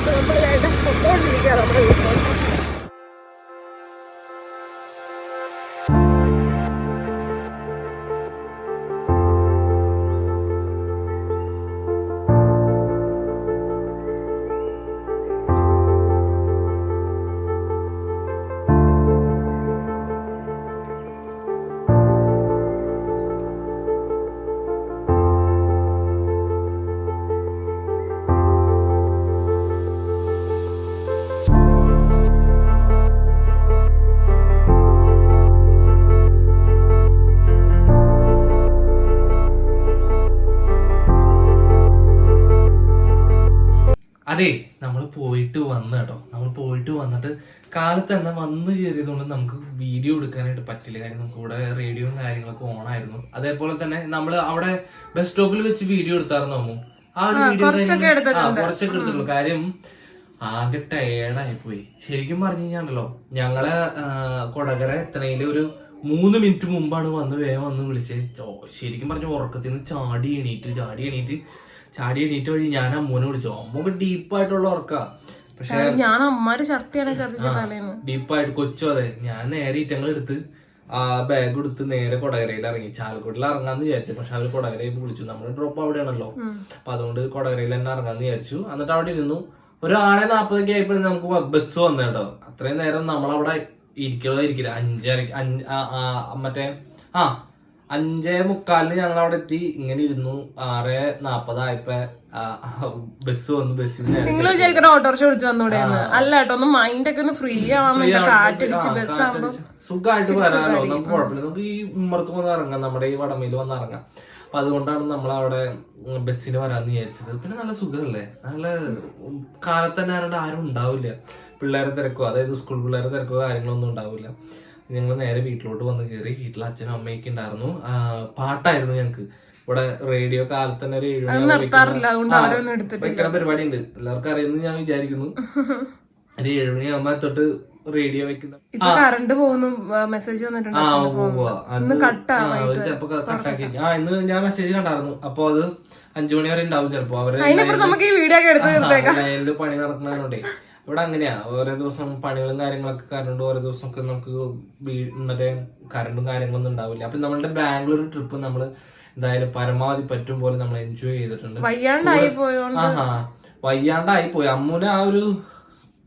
നമ്മൾ പൊക്കോണ്ടിരിക്കുക നമ്മുടെ വീട്ടിലോട്ട് തന്നെ വന്നു കയറിയതുകൊണ്ട് നമുക്ക് വീഡിയോ എടുക്കാനായിട്ട് പറ്റില്ല. കാര്യം നമുക്ക് ഇവിടെ റേഡിയോയും കാര്യങ്ങളൊക്കെ ഓൺ ആയിരുന്നു അതേപോലെ തന്നെ നമ്മൾ അവിടെ ബസ് സ്റ്റോപ്പിൽ വെച്ച് വീഡിയോ എടുത്തായിരുന്നു അമ്മു? ആ ഒരു വീഡിയോ കുറച്ചൊക്കെ എടുത്തിട്ടുള്ളൂ. കാര്യം ആകെ ടയേർഡായി പോയി. ശരിക്കും പറഞ്ഞു കഴിഞ്ഞാണല്ലോ ഞങ്ങളെ കൊടകര എത്തണയിൽ ഒരു മൂന്ന് മിനിറ്റ് മുമ്പാണ് വന്ന് വേഗം വന്ന് വിളിച്ചത്. ശരിക്കും പറഞ്ഞു ഉറക്കത്തിൽ നിന്ന് ചാടി എണീറ്റ് ചാടി എണീറ്റ് ചാടി എണീറ്റ് വഴി ഞാൻ അമ്മൂനെ വിളിച്ചു. അമ്മയ്ക്ക് ഡീപ്പായിട്ടുള്ള ഉറക്ക. പക്ഷെ ഞാൻ അമ്മാര് ഛർദിയാണ് ഛർദിച്ച തലേന്ന്. ഡീപ്പായിട്ട് കൊച്ചു അതെ. ഞാൻ നേരെ ഇറ്റങ്ങൾ എടുത്ത് ആ ബാഗ് എടുത്ത് നേരെ കൊടകരയിൽ ഇറങ്ങി. ചാലക്കുടിയിൽ ഇറങ്ങാന്ന് വിചാരിച്ചു. പക്ഷെ അവർ കൊടകരയിൽ വിളിച്ചു. നമ്മുടെ ഡ്രോപ്പ് അവിടെയാണല്ലോ. അപ്പൊ അതുകൊണ്ട് കൊടകരയിൽ തന്നെ ഇറങ്ങാന്ന് വിചാരിച്ചു. എന്നിട്ട് അവിടെ ഇരുന്നു. ഒരു ആറ് നാപ്പതൊക്കെ ആയപ്പോ നമുക്ക് ബസ് വന്നു കേട്ടോ. അത്രയും നേരം നമ്മളവിടെ ഇരിക്കലോ ഇരിക്കില്ല. അഞ്ചര മറ്റേ ആ അഞ്ചേ മുക്കാലിന് ഞങ്ങൾ അവിടെ എത്തി. ഇങ്ങനെ ഇരുന്നു. ആറ് നാപ്പതായപ്പോ ബസ് വന്നു. ബസ്സിൽ നിങ്ങൾ വിചാരിക്കണം ഓട്ടോറിക്ഷ വിളിച്ചു വന്നൂടെ അല്ല കേട്ടോ ഒന്ന് മൈൻഡ് ഒക്കെ ഒന്ന് ഫ്രീ ആവാൻ വേണ്ടി കാറ്റടിച്ച് ബസ് ആകുമ്പോ സുഖമായിട്ട് വരാമല്ലോ നമുക്ക് കുഴപ്പമില്ല. നമുക്ക് ഈ ഉമ്മറത്ത് വന്ന് ഇറങ്ങാം. നമ്മുടെ ഈ വടമയിൽ വന്ന് ഇറങ്ങാം. അപ്പൊ അതുകൊണ്ടാണ് നമ്മൾ അവിടെ ബസ്സിന് വരാന്ന് വിചാരിച്ചത്. പിന്നെ നല്ല സുഖമല്ലേ നല്ല കാലത്ത് തന്നെ ആരും ഉണ്ടാവില്ല. പിള്ളേരെ തിരക്കോ അതായത് സ്കൂൾ പിള്ളേരെ തിരക്കോ കാര്യങ്ങളൊന്നും ഉണ്ടാവില്ല. ഞങ്ങൾ നേരെ വീട്ടിലോട്ട് വന്ന് കയറി വീട്ടിൽ അച്ഛനും അമ്മയൊക്കെ ഉണ്ടായിരുന്നു. പാട്ടായിരുന്നു ഞങ്ങൾക്ക് ഇവിടെ റേഡിയോ കാലത്ത് തന്നെ ഒരു ഏഴ് വെക്കണ പരിപാടി ഉണ്ട് എല്ലാവർക്കും അറിയുന്നു ഞാൻ വിചാരിക്കുന്നു. ഒരു ഏഴുമണിയാകുമ്പോ തൊട്ട് റേഡിയോ വെക്കുന്ന ഇപ്പൊ കറണ്ട് പോകുന്നു. മെസ്സേജ് വന്നിട്ടുണ്ട് ആ. അത് ചിലപ്പോ കട്ടാക്കി ഇന്ന് ഞാൻ മെസ്സേജ് കണ്ടായിരുന്നു. അപ്പൊ അത് അഞ്ചു മണി വരെ ഉണ്ടാവും ചിലപ്പോ. അവർ അതിനപ്പുറം നമുക്ക് ഈ വീഡിയോ ഒക്കെ എടുത്ത് തീർത്തേക്കാം ലൈനിൽ പണി നടക്കുന്നതിനുണ്ടേ ഇവിടെ അങ്ങനെയാ. ഓരോ ദിവസം പണികളും കാര്യങ്ങളൊക്കെ കാരണം ഓരോ ദിവസമൊക്കെ നമുക്ക് മറ്റേ കറണ്ടും കാര്യങ്ങളൊന്നും ഉണ്ടാവില്ല. അപ്പൊ നമ്മളുടെ ബാംഗ്ലൂർ ട്രിപ്പ് നമ്മൾ എന്തായാലും പരമാവധി പറ്റും പോലെ നമ്മൾ എൻജോയ് ചെയ്തിട്ടുണ്ട്. വയ്യാണ്ടായി ആഹാ. വയ്യാണ്ടായി പോയി. അമ്മൂന് ആ ഒരു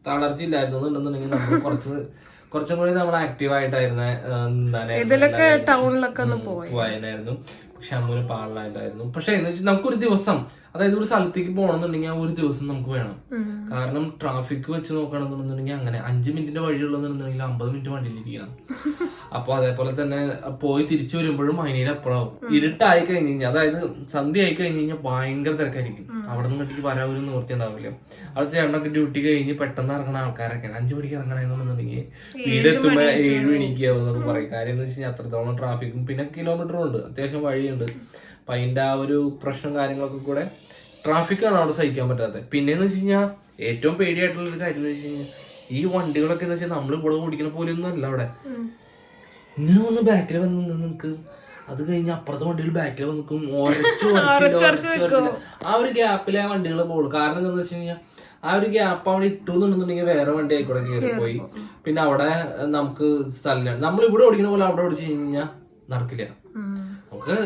തളർച്ച ഇല്ലായിരുന്നു എന്നുണ്ടെന്നുണ്ടെങ്കിൽ നമ്മൾ കുറച്ച് കുറച്ചും കൂടി നമ്മൾ ആക്റ്റീവ് ആയിട്ടായിരുന്ന ഇതിലൊക്കെ ടൗണിലൊക്കെ ഒന്ന് പോയനായിരുന്നു. പക്ഷെ അമ്മൂന് പാടില്ലായിട്ടായിരുന്നു പക്ഷെ എന്ന് വെച്ചാൽ നമുക്കൊരു ദിവസം അതായത് ഒരു സ്ഥലത്തേക്ക് പോകണമെന്നുണ്ടെങ്കിൽ ആ ഒരു ദിവസം നമുക്ക് വേണം. കാരണം ട്രാഫിക് വെച്ച് നോക്കണമെന്നുണ്ടെന്നുണ്ടെങ്കിൽ അങ്ങനെ അഞ്ച് മിനിറ്റിന്റെ വഴിയുള്ളതെന്നുണ്ടെങ്കിൽ അമ്പത് മിനിറ്റ് വണ്ടിയിലിരിക്കണം. അപ്പൊ അതേപോലെ തന്നെ പോയി തിരിച്ചു വരുമ്പോഴും അതിനെ അപ്പുറമാവും ഇരുട്ടായി കഴിഞ്ഞ് കഴിഞ്ഞാൽ അതായത് സന്ധ്യ ആയി കഴിഞ്ഞു കഴിഞ്ഞാൽ ഭയങ്കര തിരക്കായിരിക്കും. അവിടെ നിന്ന് കണ്ടിട്ട് വരാൻ ഒരു നിവൃത്തി ഉണ്ടാവില്ല. അവിടെ ചേട്ടനൊക്കെ ഡ്യൂട്ടി കഴിഞ്ഞ് പെട്ടെന്ന് ഇറങ്ങണ ആൾക്കാരൊക്കെയാണ്. അഞ്ചു മണിക്ക് ഇറങ്ങണമെന്നുണ്ടെന്നുണ്ടെങ്കിൽ വീട് എത്തുമ്പോ ഏഴ് മണിക്കാവും എന്നൊക്കെ പറയും. കാര്യം എന്ന് വെച്ച് കഴിഞ്ഞാൽ അത്രത്തോളം ട്രാഫിക്കും പിന്നെ കിലോമീറ്ററും ഉണ്ട്. അത്യാവശ്യം വഴിയുണ്ട്. അപ്പൊ അതിന്റെ ആ ഒരു പ്രശ്നം കാര്യങ്ങളൊക്കെ കൂടെ ട്രാഫിക്കാണ് അവിടെ സഹിക്കാൻ പറ്റാത്തത്. പിന്നെന്ന് വെച്ച് കഴിഞ്ഞാൽ ഏറ്റവും പേടിയായിട്ടുള്ള ഒരു കാര്യം എന്ന് വെച്ച് കഴിഞ്ഞാൽ ഈ വണ്ടികളൊക്കെ എന്ന് വെച്ചാൽ നമ്മൾ ഇവിടെ ഓടിക്കുന്ന പോലെ ഒന്നും അല്ല അവിടെ. ഇങ്ങനെ ഒന്ന് ബാക്കിൽ വന്ന് നിങ്ങൾക്ക് അത് കഴിഞ്ഞ് അപ്പുറത്തെ വണ്ടികൾ ബാക്കിൽ വന്ന് നിൽക്കും ആ ഒരു ഗ്യാപ്പിലെ വണ്ടികൾ പോകുള്ളൂ കാരണം എന്താണെന്ന് വെച്ച് കഴിഞ്ഞാൽ ആ ഒരു ഗ്യാപ്പ് അവിടെ ഇട്ടു എന്നുണ്ടെന്നുണ്ടെങ്കിൽ വേറെ വണ്ടി ആയിക്കോട്ടെ കയറി പോയി. പിന്നെ അവിടെ നമുക്ക് സ്ഥലം നമ്മൾ ഇവിടെ ഓടിക്കുന്ന പോലെ അവിടെ ഓടിച്ചു കഴിഞ്ഞാൽ നടക്കില്ല. നമുക്ക്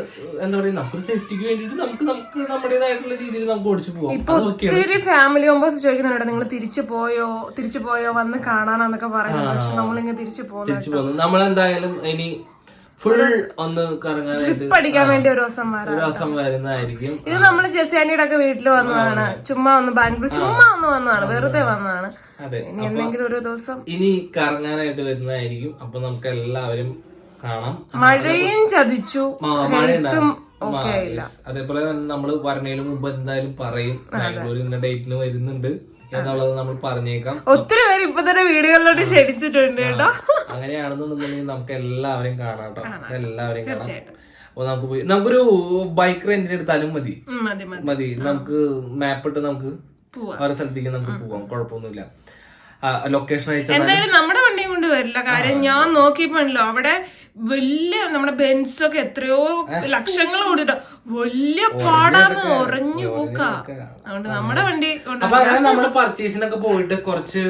എന്താ പറയാ നമുക്ക് സേഫ്റ്റിക്ക് വേണ്ടിയിട്ട് നമുക്ക് നമുക്ക് നമ്മുടേതായിട്ടുള്ള രീതിയിൽ നമുക്ക് ഓടിച്ചു പോവാം. ഇപ്പൊ ഒത്തിരി ഫാമിലി മെമ്പേഴ്സ് ചോദിക്കുന്നുണ്ട് നിങ്ങൾ തിരിച്ചു പോയോ? തിരിച്ചു പോയോ? വന്ന് കാണാനാന്നൊക്കെ പറയുന്നത് പക്ഷെ നമ്മളിങ്ങനെ തിരിച്ചു പോകുന്നു തിരിച്ചു പോകുന്നത് നമ്മളെന്തായാലും ഇനി ഫുൾ ഒന്ന് കറങ്ങാനായിട്ട് പഠിക്കാൻ വേണ്ടി ഒരു ദിവസം ഒരു ദിവസം വരുന്നതായിരിക്കും. ഇത് നമ്മൾ ജെസിയാനിയുടെ ഒക്കെ വീട്ടിൽ വന്നതാണ്. ചുമ്മാ ഒന്ന് ബാംഗ്ലൂർ ചുമ്മാ ഒന്ന് വന്നതാണ്. വെറുതെ വന്നതാണ്. അതെ. ഇനി എന്തെങ്കിലും ഒരു ദിവസം ഇനി കറങ്ങാനായിട്ട് വരുന്നതായിരിക്കും. അപ്പൊ നമുക്ക് എല്ലാവരും കാണാം. മഴയും ചതിച്ചു. അതേപോലെ തന്നെ നമ്മൾ പറഞ്ഞതിന് മുമ്പ് എന്തായാലും പറയും. ബാംഗ്ലൂർ ഇന്ന ഡേറ്റിന് വരുന്നുണ്ട് എന്നുള്ളത് നമ്മൾ പറഞ്ഞേക്കാം. ഒത്തിരി പേര് ഇപ്പൊ തന്നെ വീടുകളിലോട്ട് ക്ഷണിച്ചിട്ടുണ്ട് കേട്ടോ. അങ്ങനെയാണെന്നുണ്ടെങ്കിൽ നമുക്ക് എല്ലാവരെയും കാണാം കേട്ടോ. എല്ലാവരെയും കാണാം. അപ്പൊ നമുക്ക് പോയി. നമുക്കൊരു ബൈക്ക് റെന്റിന് എടുത്താലും മതി. മതി നമുക്ക് മാപ്പ് ഇട്ട് നമുക്ക് ഓരോ സ്ഥലത്തേക്ക് നമുക്ക് പോവാം. കുഴപ്പമൊന്നുമില്ല. ലൊക്കേഷൻ അയച്ചാൽ എന്തായാലും നമ്മുടെ വണ്ടിയും കൊണ്ട് വരില്ല. കാര്യം ഞാൻ നോക്കിയപ്പോഴല്ലോ അവിടെ വലിയ നമ്മുടെ ബെൻസ് ഒക്കെ എത്രയോ ലക്ഷങ്ങൾ കൂടിട്ട വലിയ പാടാന്ന് ഉറഞ്ഞു പോക്ക. അതുകൊണ്ട് നമ്മുടെ വണ്ടി അപ്പൊ അങ്ങനെ നമ്മൾ പർച്ചേസിനൊക്കെ പോയിട്ട് കുറച്ച്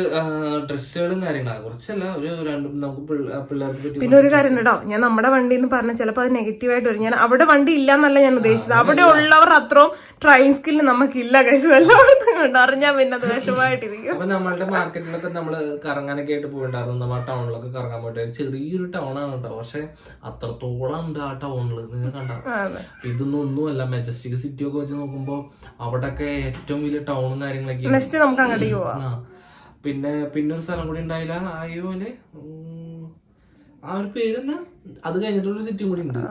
ഡ്രസ്സുകളും കാര്യങ്ങളും. കുറച്ചല്ല ഒരു രണ്ടും നമുക്ക് പിള്ളേർക്ക് പിന്നെ ഒരു കാര്യം കേട്ടോ ഞാൻ നമ്മുടെ വണ്ടി എന്ന് പറഞ്ഞ ചിലപ്പോൾ അത് നെഗറ്റീവ് ആയിട്ട് വരും. ഞാൻ അവിടെ വണ്ടി ഇല്ല എന്നല്ല ഞാൻ ഉദ്ദേശിച്ചത്. അവിടെ ഉള്ളവർ അത്രയും ട്രെയിൻ സ്കില്ല് നമുക്കില്ല കൈസ് വല്ലവർക്കും കൊണ്ട് അറിഞ്ഞാൽ പിന്നെ അത് വിഷമായിട്ടിരിക്കും അപ്പൊ നമ്മളുടെ മാർക്കറ്റിലൊക്കെ നമ്മൾ കറങ്ങാനൊക്കെ ആയിട്ട് പോയിണ്ടായിരുന്നു. നമ്മൾ ആ ടൗണിലൊക്കെ കറങ്ങാൻ പോയിട്ട് ചെറിയൊരു ടൗൺ ആണ് കേട്ടോ പക്ഷെ അത്രത്തോളം ഉണ്ട് ആ ടൗണിൽ നിങ്ങൾ കണ്ട? ഇതൊന്നും ഒന്നുമല്ല. മെജസ്റ്റിക് സിറ്റി ഒക്കെ വെച്ച് നോക്കുമ്പോ അവിടെയൊക്കെ ഏറ്റവും വലിയ ടൗണും കാര്യങ്ങളൊക്കെ നെക്സ്റ്റ് നമുക്ക് അങ്ങോട്ടേക്ക് പോവാം. പിന്നെ പിന്നെ ഒരു സ്ഥലം കൂടി ഉണ്ടായില്ല. അയ്യോ ആ ഒരു പേരെന്താ? അത് കഴിഞ്ഞിട്ടൊരു സിറ്റി കൂടി ഉണ്ട്.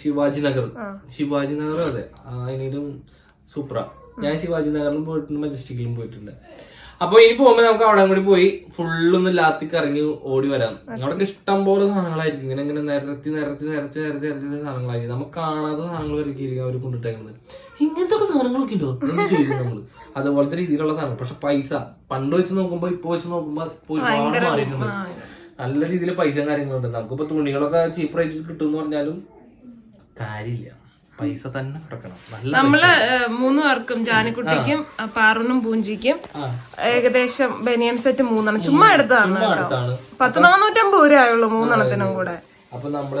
ശിവാജി നഗർ. ശിവാജി നഗർ അതെ. അതിനും സൂപ്ര. ഞാൻ ശിവാജി നഗറിലും പോയിട്ടുണ്ട് മജസ്റ്റിക്കിലും പോയിട്ടുണ്ട്. അപ്പൊ ഇനി പോകുമ്പോ നമുക്ക് അവിടെ കൂടി പോയി ഫുള്ളൊന്ന് ലാത്തി കറങ്ങി ഓടി വരാം. അവിടെ ഇഷ്ടം പോലെ സാധനങ്ങളായിരിക്കും. ഇങ്ങനെ ഇങ്ങനെ നിരത്തി നിരത്തി നിരത്തി നിരത്തി നിരത്തി സാധനങ്ങളായിരിക്കും. നമുക്ക് കാണാത്ത സാധനങ്ങൾ വരക്കിയിരിക്കും അവർ കൊണ്ടിട്ടേക്കുന്നത് ഇങ്ങനത്തെ ഒക്കെ സാധനങ്ങളൊക്കെ ഉണ്ടോ? എന്ന് ചോദിക്കും നമ്മൾ. അതുപോലത്തെ രീതിയിലുള്ള സാധനം പക്ഷെ പൈസ. പണ്ട് വെച്ച് നോക്കുമ്പോ ഇപ്പൊ വെച്ച് നോക്കുമ്പോ ഒരുപാട് മാറിയിട്ടുണ്ട്. നല്ല രീതിയിൽ പൈസ കാര്യങ്ങളുണ്ട്. നമുക്കിപ്പോ തുണികളൊക്കെ ചീപ്പ് റേറ്റിൽ കിട്ടും എന്ന് പറഞ്ഞാലും കാര്യമില്ല. പൈസ തന്നെ കൊടുക്കണം. നമ്മൾ മൂന്ന് പേർക്കും ജാനിക്കുട്ടിക്കും പാറുനും പൂഞ്ചിക്കും ഏകദേശം ബനിയൻ സെറ്റ് മൂന്നെണ്ണം. ചുമ്മാ എടുത്തതാണ് അടുത്താണ് പത്ത് നാനൂറ്റമ്പത് രൂപ ആയുള്ളൂ മൂന്നെണ്ണത്തിനും കൂടെ. അപ്പൊ നമ്മൾ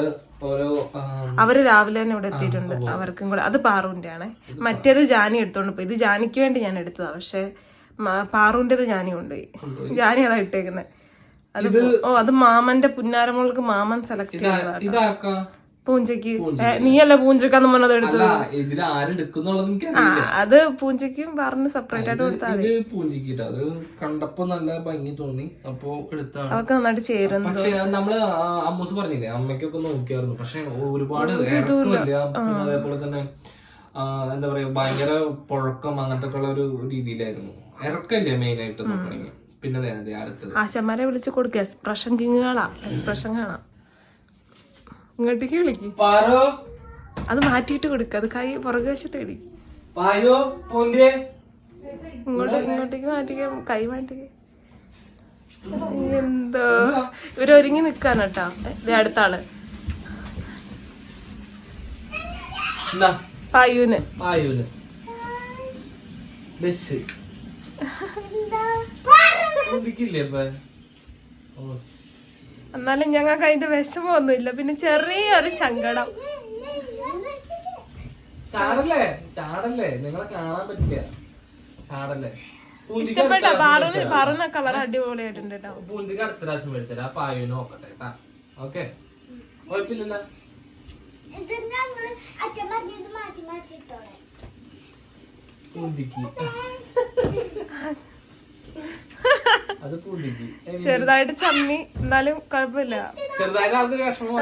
അവർ രാവിലെ തന്നെ ഇവിടെ എത്തിയിട്ടുണ്ട്. അവർക്കും കൂടെ. അത് പാറുവിന്റെ ആണ് മറ്റേത് ജാനി എടുത്തോണ്ട് പോയി. ഇത് ജാനിക്ക് വേണ്ടി ഞാൻ എടുത്തതാ. പക്ഷെ പാറുവിന്റെ ജാനി കൊണ്ടുപോയി. ജാനി അതാ ഇട്ടേക്കുന്നത് അത് ഓ അത് മാമന്റെ പുന്നാരമോൾക്ക് മാമൻ സെലക്ട് ഇതാക്കാ പൂഞ്ചയ്ക്ക്. നീയല്ല പൂഞ്ചക്കാന്ന് പറഞ്ഞത് എടുത്തത്? അത് പൂഞ്ചയ്ക്കും പറഞ്ഞ് സെപ്പറേറ്റ് ആയിട്ട് കൊടുത്താൽ പൂഞ്ചിക്കിട്ട് അത് കണ്ടപ്പോ നല്ല ഭംഗി തോന്നി. അപ്പൊ എടുത്താണ്. അവർക്ക് നന്നായിട്ട് ചേരുന്നു പക്ഷെ നമ്മൾ അമ്മൂസ് പറഞ്ഞില്ലേ? അമ്മയ്ക്കൊക്കെ നോക്കിയായിരുന്നു. പക്ഷെ ഒരുപാട് അതേപോലെ തന്നെ എന്താ പറയാ ഭയങ്കര പുഴക്കം അങ്ങനത്തെ ഉള്ള ഒരു രീതിയിലായിരുന്നു. ഇറക്കല്ലേ മെയിൻ ആയിട്ട് നോക്കണെങ്കിൽ. പിന്നെ അടുത്തത്. ആശന്മാരെ വിളിച്ച് കൊടുക്കുക എക്സ്പ്രഷൻ കിങ്ങുകളാ എക്സ്പ്രഷൻ കാണാം ഇങ്ങോട്ടേക്ക് വിളിക്ക് പാരോ? അത് മാറ്റിയിട്ട് കൊടുക്ക. അത് കൈ പുറകു വശത്ത് ഇടിക്കും ഇങ്ങോട്ട് ഇങ്ങോട്ടേക്ക് മാറ്റിക്ക. കൈ മാറ്റിക്ക. എന്തോ? ഇവരൊരുങ്ങി നിക്കാണ് കേട്ടാ. അടുത്ത ആൾ. പായുന് പായൂന് ബസ്. എന്നാലും ഞങ്ങൾക്ക് അതിന്റെ വിഷമമൊന്നുമില്ല. പിന്നെ ചെറിയൊരു സങ്കടം. ചാടല്ലേ? ചാടല്ലേ? നിങ്ങളെ കാണാൻ പറ്റില്ല. ചാടല്ലേ? ഇഷ്ടപ്പെട്ട. പാറുന്ന കളർ അടിപൊളിയായിട്ടുണ്ട് കേട്ടോ പൂന്തിക്ക് അടുത്ത പ്രാവശ്യം ആ നോക്കട്ടെ കേട്ടാ ഓക്കെ? കുഴപ്പമില്ലല്ലോ. ചെറുതായിട്ട് ചമ്മി. എന്നാലും കുഴപ്പമില്ല.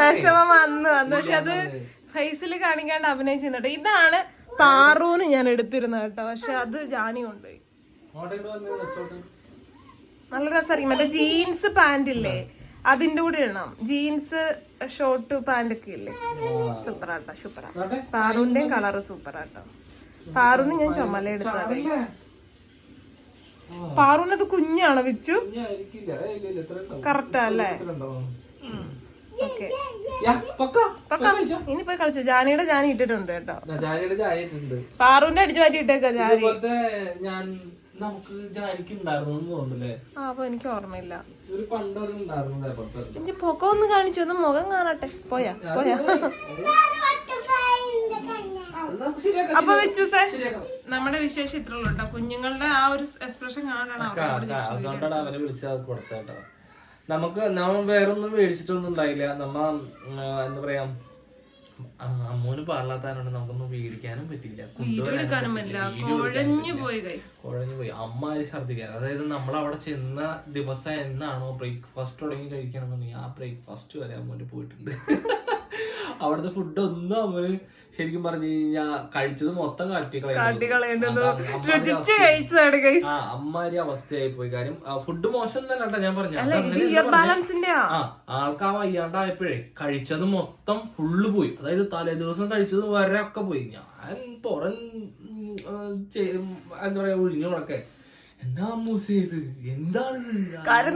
വിഷമം വന്നു വന്നു. പക്ഷെ അത് ഫേസിൽ കാണിക്കാണ്ട് അഭിനയിച്ചിരുന്നുണ്ട് ഇതാണ് പാറൂന്ന് ഞാൻ എടുത്തിരുന്ന കേട്ടോ. പക്ഷെ അത് ജാനി കൊണ്ടുപോയി. നല്ല രസമായിരിക്കും. മറ്റേ ജീൻസ് പാന്റ് ഇല്ലേ അതിന്റെ കൂടെ ഇടണം. ജീൻസ് ഷോർട്ട് പാന്റ് ഒക്കെ ഇല്ലേ സൂപ്പറാട്ടോ സൂപ്പറാ. പാറൂന്റെയും കളറ് സൂപ്പറാട്ടോ. പാറുവിന് ഞാൻ ചുമല എടുത്തത്. പാറുന്നത് കുഞ്ഞാണോ വെച്ചു? കറക്റ്റല്ലേ കറക്റ്റാ അല്ലേ? ഓക്കെ. ഇനി പോയി കളിച്ചു. ജാനിയുടെ ജാനി ഇട്ടിട്ടുണ്ട് കേട്ടോ. ജാനിയുടെ ഇട്ടിട്ടുണ്ട്. പാറുവിന്റെ അടിച്ചു മാറ്റി ഇട്ടേക്ക ജാനി. ഞാൻ നമുക്ക് ജാനിക്ക് ഉണ്ടായിരുന്നു എന്ന് തോന്നുന്നില്ലേ ആ അപ്പൊ എനിക്ക് ഓർമ്മയില്ല. ഒരു പണ്ടൊരു എനിക്ക് പൊക്കം ഒന്ന് കാണിച്ചു. ഒന്ന് മുഖം കാണട്ടെ. പോയാ പോയാ. അപ്പൊ വെച്ചു സേ നമ്മുടെ വിശേഷം ഇത്രയുള്ളൂ കേട്ടോ. കുഞ്ഞുങ്ങളുടെ ആ ഒരു എക്സ്പ്രഷൻ കാണാനാണ് അവരെ വിളിച്ചത് കൊടുത്തേട്ടോ നമുക്ക് നമ്മ വേറൊന്നും മേടിച്ചിട്ടൊന്നും ഉണ്ടായില്ല. നമ്മ എന്താ പറയാ അമ്മൂന് പാടില്ലാത്തതുകൊണ്ട് നമുക്കൊന്നും വീടിക്കാനും പറ്റില്ല കൊണ്ടുവരാനും കുഴഞ്ഞു പോയി കുഴഞ്ഞു പോയി. അമ്മ ആര് ഛർദ്ദിക്കാൻ അതായത് നമ്മൾ അവിടെ ചെന്ന ദിവസം എന്നാണോ ബ്രേക്ക്ഫാസ്റ്റ് തുടങ്ങി കഴിക്കണമെന്നുണ്ടെങ്കിൽ ആ ബ്രേക്ക്ഫാസ്റ്റ് വരെ അമ്മൂന് പോയിട്ടുണ്ട്. അവിടുത്തെ ഫുഡ് ഒന്നും അവർ ശരിക്കും പറഞ്ഞു കഴിഞ്ഞാൽ കഴിച്ചത് മൊത്തം അമ്മാരി അവസ്ഥയായി പോയി കാര്യം ഫുഡ് മോശം തന്നെ കേട്ടോ ഞാൻ പറഞ്ഞു ഇത്. ബാലൻസിന്റെ ആ ആൾക്കാ വയ്യാണ്ടായപ്പോഴേ കഴിച്ചത് മൊത്തം ഫുള്ള് പോയി. അതായത് തലേ ദിവസം കഴിച്ചത് വരെ ഒക്കെ പോയി. ഞാൻ പുറൻ എന്താ പറയാ ഒഴിഞ്ഞോടൊക്കെ എന്താ മൂസേത് ചെയ്ത് എന്താണിത്? കാര്യം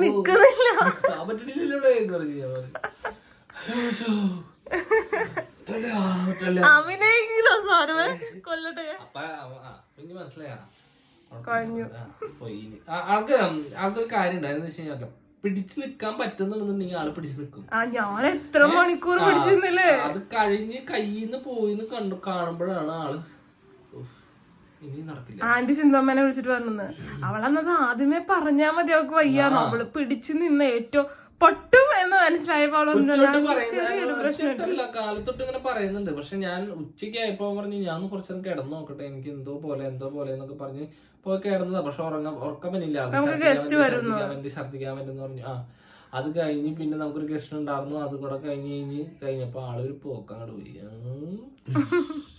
കൊല്ലട്ടെ. കഴിഞ്ഞു. ആൾക്ക് ആൾക്കൊരു കാര്യം ഉണ്ടായിരുന്നു വെച്ച് കഴിഞ്ഞാൽ പിടിച്ചു നിക്കാൻ പറ്റുന്നുണ്ടെന്നുണ്ടെങ്കിൽ ആൾ പിടിച്ചു നിൽക്കും ആ ഞാൻ എത്ര മണിക്കൂർ പിടിച്ചിരുന്നില്ലേ അത് കഴിഞ്ഞ് കയ്യിന്ന് പോയിന്ന് കണ്ടു കാണുമ്പോഴാണ് ആൾ ഇനി നടക്കില്ല. ആന്റി ചിന്തമ്മനെ വിളിച്ചിട്ട് പറഞ്ഞത് അവളെന്നത് ആദ്യമേ പറഞ്ഞാ മതി അവൾക്ക് വയ്യാന്ന്. അവൾ പിടിച്ചു നിന്ന് ഏറ്റവും പൊട്ടും എന്ന് മനസ്സിലായപ്പോ അവൾ പറഞ്ഞു, ഉച്ചതൊട്ട് "ഞാൻ പറയുന്ന- ചെറിയൊരു പ്രശ്നം ഉച്ചതൊട്ടല്ല, കാലത്തൊട്ട് ഇങ്ങനെ പറയുന്നുണ്ട്. പക്ഷെ ഞാൻ ഉച്ചയ്ക്ക് ആയപ്പോ പറഞ്ഞു ഞാൻ കുറച്ചു നേരം കിടന്നു നോക്കട്ടെ. എനിക്ക് എന്തോ പോലെ എന്തോ പോലെ എന്നൊക്കെ പറഞ്ഞ് പോയി കിടന്നതാ. പക്ഷെ ഉറങ്ങാൻ ഉറക്കമനില്ല ഛർദിക്കാൻ എന്ന് പറഞ്ഞു. ആ അത് കഴിഞ്ഞ് പിന്നെ നമുക്കൊരു ഗസ്റ്റ് ഉണ്ടായിരുന്നു. അത് കൂടെ കഴിഞ്ഞ് കഴിഞ്ഞ് കഴിഞ്ഞപ്പോ ആളൊരു പോക്കങ്ങോട്ട് പോയി.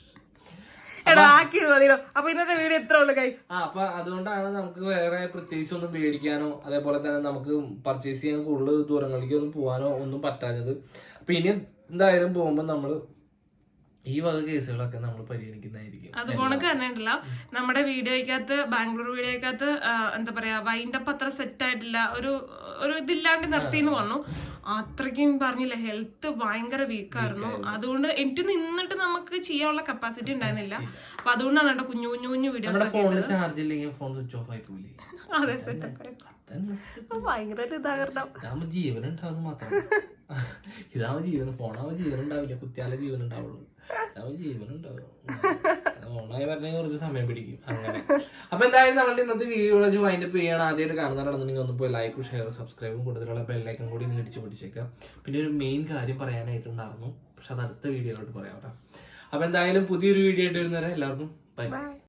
എടാ ആക്കി മതിയോ അപ്പൊ ഇന്നത്തെ വീഡിയോ എത്ര ഉള്ളു ഗൈസ് ആ അപ്പൊ അതുകൊണ്ടാണ് നമുക്ക് വേറെ പ്രത്യേകിച്ച് ഒന്നും മേടിക്കാനോ അതേപോലെ തന്നെ നമുക്ക് പർച്ചേസ് ചെയ്യാൻ കൂടുതൽ ദൂരങ്ങളിലേക്ക് ഒന്നും പോകാനോ ഒന്നും പറ്റാഞ്ഞത്. അപ്പൊ ഇനി എന്തായാലും പോകുമ്പോൾ നമ്മൾ ഈ വക കേസുകളൊക്കെ നമ്മൾ പരിഗണിക്കുന്നതായിരിക്കും. അത് പോണക്ക് തന്നെ ഉണ്ടല്ല. നമ്മുടെ വീഡിയോയ്ക്കകത്ത് ബാംഗ്ലൂർ വീഡിയോയ്ക്കകത്ത് എന്താ പറയാ വൈൻഡപ്പ് അത്ര സെറ്റ് ആയിട്ടില്ല. ഒരു ഒരു ഇതില്ലാണ്ട് നിർത്തിന്ന് പറഞ്ഞു. അത്രയ്ക്കും പറഞ്ഞില്ല. ഹെൽത്ത് ഭയങ്കര വീക്കായിരുന്നു അതുകൊണ്ട് എനിക്ക് നിന്നിട്ട് നമുക്ക് ചെയ്യാനുള്ള കപ്പാസിറ്റി ഉണ്ടായിരുന്നില്ല. അപ്പൊ അതുകൊണ്ടാണ് കേട്ടോ കുഞ്ഞു കുഞ്ഞു കുഞ്ഞു വീഡിയോസ് ഫോണിൽ ചാർജ് ഇല്ലെങ്കിൽ ഫോൺ സ്വിച്ച് ഓഫ് അതെ സെറ്റപ്പ് ഭയങ്കര ഇതാകരണം. ജീവൻ ഉണ്ടാവുന്ന മാത്രം. ഇതാവും ജീവൻ ഫോണാവും ജീവൻ ഉണ്ടാവില്ല കുത്തിയാലേ ജീവൻ ഉണ്ടാവുള്ളൂ ഉണ്ടാവും ഓണായി വരണമെങ്കിൽ കുറച്ച് സമയം പിടിക്കും. അങ്ങനെ. അപ്പൊ എന്തായാലും നമ്മളുടെ ഇന്നത്തെ വീഡിയോ വെച്ച് വൈൻഡപ്പ് ചെയ്യണം. ആദ്യമായിട്ട് ഒന്ന് പോയി ലൈക്കും ഷെയർ സബ്സ്ക്രൈബും കൂടുതലുള്ള ബെല്ലൈക്കും കൂടി ഇടിച്ച് പിടിച്ചേക്കാം പിന്നെ ഒരു മെയിൻ കാര്യം പറയാനായിട്ടുണ്ടായിരുന്നു പക്ഷെ അത് അടുത്ത വീഡിയോയിലോട്ട് പറയാം കേട്ടോ. അപ്പൊ എന്തായാലും പുതിയൊരു വീഡിയോ ആയിട്ട് വരുന്നവരെ എല്ലാവർക്കും ബൈ ബൈ